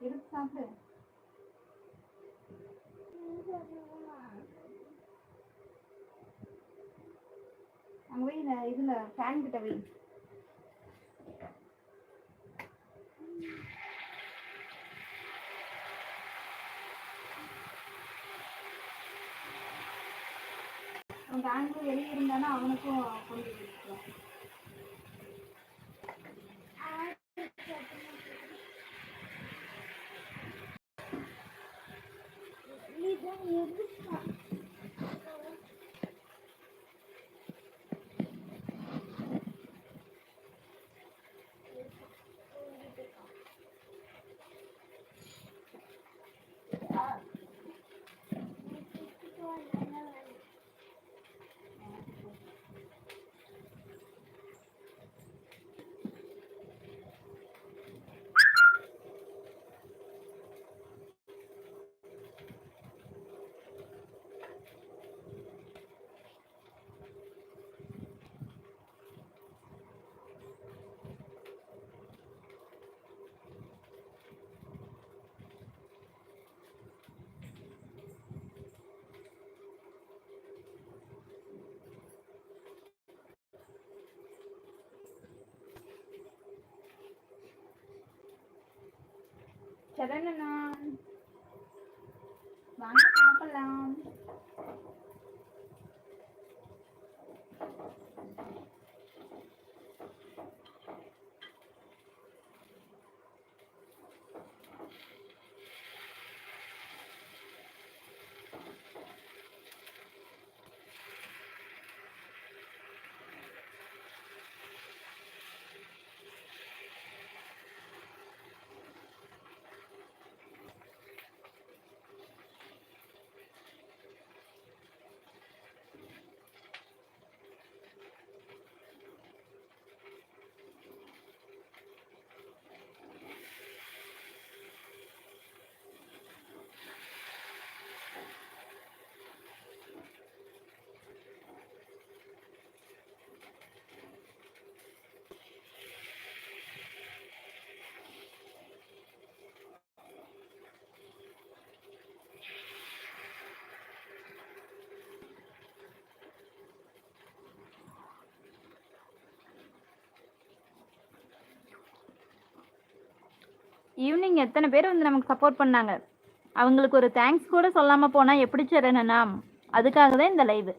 எடுத்து அங்க போய் இதுல ஃபேன் கிட்ட போய் அவன் ஃபேனுக்கு வெளியே இருந்தானா அவனுக்கும் கொண்டு போய் சரணண்ணா வாங்க சாப்பிடலாம். ஈவினிங் எத்தனை பேர் வந்து நமக்கு சப்போர்ட் பண்ணாங்க? அவங்களுக்கு ஒரு தேங்க்ஸ் கூட சொல்லாமல் போனால் எப்படி சரணண்ணா அதுக்காக தான் இந்த லைவு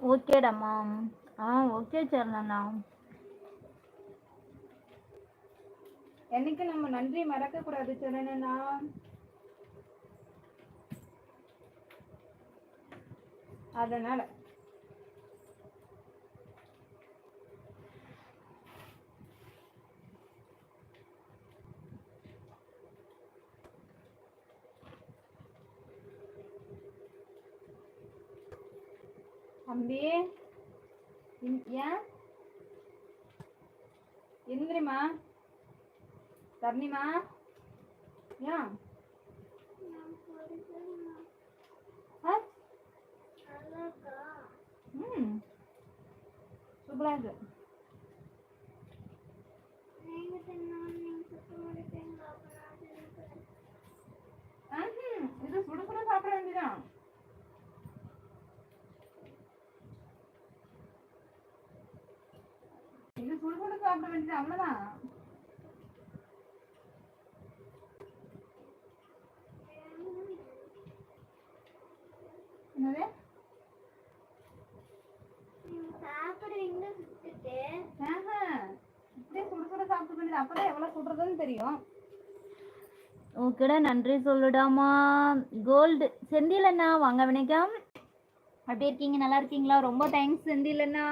ஓகேடாம்மா ஆ ஓகே சரணண்ணா என்னைக்கு நம்ம நன்றி மறக்க கூடாது சரணண்ணா அதனால. தம்பி. ஏன்? எந்திரிமா தரணிமா. ஏன்? ம். சூப்பராக இருக்கு. சொல்றதுன்னு தெரியும். ஓகேடா நன்றி சொல்லுடாமா. கோல்டு செந்திலண்ணா வாங்க வணக்கம். எப்படி இருக்கீங்க? நல்லா இருக்கீங்களா? ரொம்ப தேங்க்ஸ் செந்திலண்ணா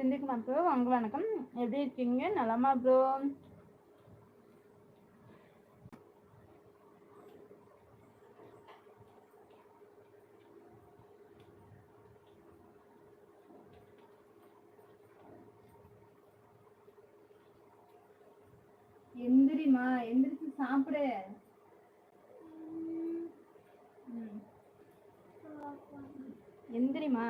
சிந்திக்குமார் ப்ரோ வாங்க வணக்கம். எப்படி இருக்கீங்க? நலமா ப்ரோ எந்திரிமா எந்திரிச்சு சாப்பிடு. எந்திரிமா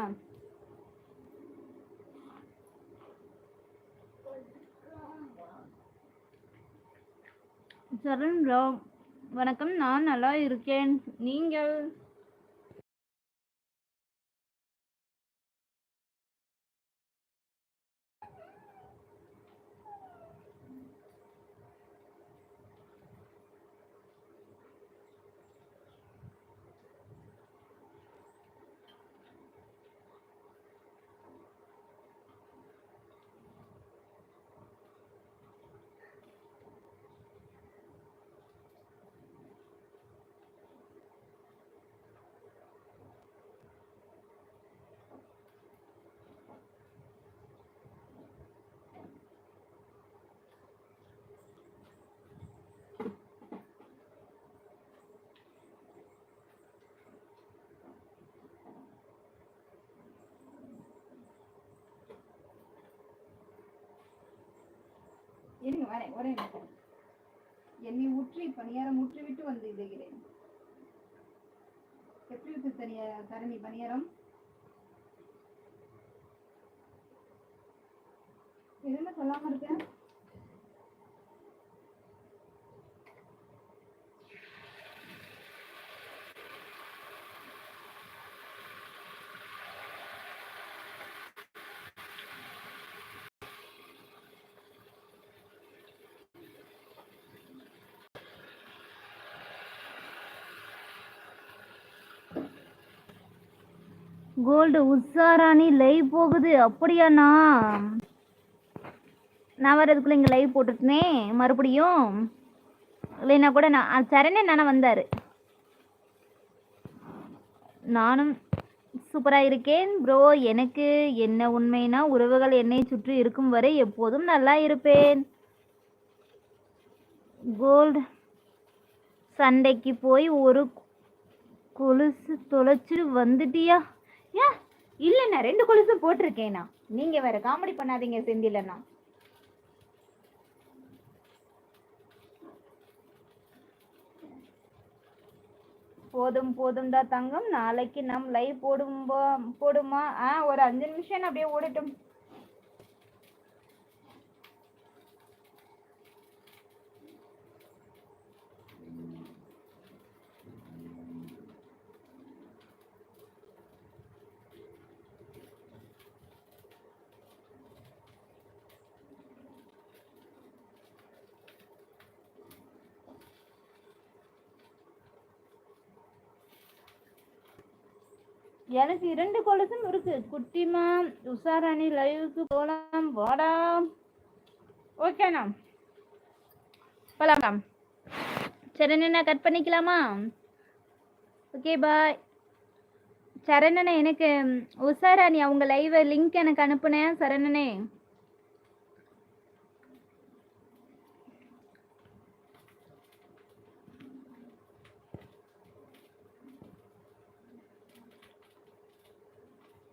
சரண் ப்ரோ வணக்கம் நான் நல்லா இருக்கேன். நீங்கள்? இருங்க வரேன் ஒரே நிமிஷம். என்னை ஊற்றி பணியாரம் ஊற்றி விட்டு வந்து இடுகிறேன். எப்படி இருக்கு தனிய தரணி பணியாரம்? எதுவுமே சொல்லாம இருக்கேன் கோல்டு உஷாராணி லைவ் போகுது. அப்படியாண்ணா நான்? வர்றதுக்குள்ளே இங்கே லைவ் போட்டுட்டனே? மறுபடியும்? இல்லைன்னா கூட நான் அ, நானே வந்தார். நானும் சூப்பராக இருக்கேன் ப்ரோ எனக்கு என்ன உண்மைனா உறவுகள் என்னை சுற்றி இருக்கும் வரை எப்போதும் நல்லா இருப்பேன். கோல்டு சண்டைக்கு போய் ஒரு கொலுசு தொலைச்சிட்டு வந்துட்டியா? ஏ இல்லைண்ணா ரெண்டு கொலுசும் போட்டிருக்கேண்ணா நீங்கள் வேற காமெடி பண்ணாதீங்க செந்திலண்ணா போதும் போதும் தான் தங்கம் நாளைக்கு நம் லைவ் போடும்போ போடுமா? ஆ ஒரு அஞ்சு நிமிஷம் அப்படியே ஓடட்டும். எனக்கு இரண்டு கொலுசும் இருக்கு. குட்டிமா உஷாராணி லைவுக்கு போலாம். வாடா. ஓகேண்ணா போகலாம் சரணண்ணா கட் பண்ணிக்கலாமா? ஓகே பாய் சரணண்ணே எனக்கு உஷாராணி அவங்க லைவ் லிங்க் எனக்கு அனுப்புனேன். சரணனே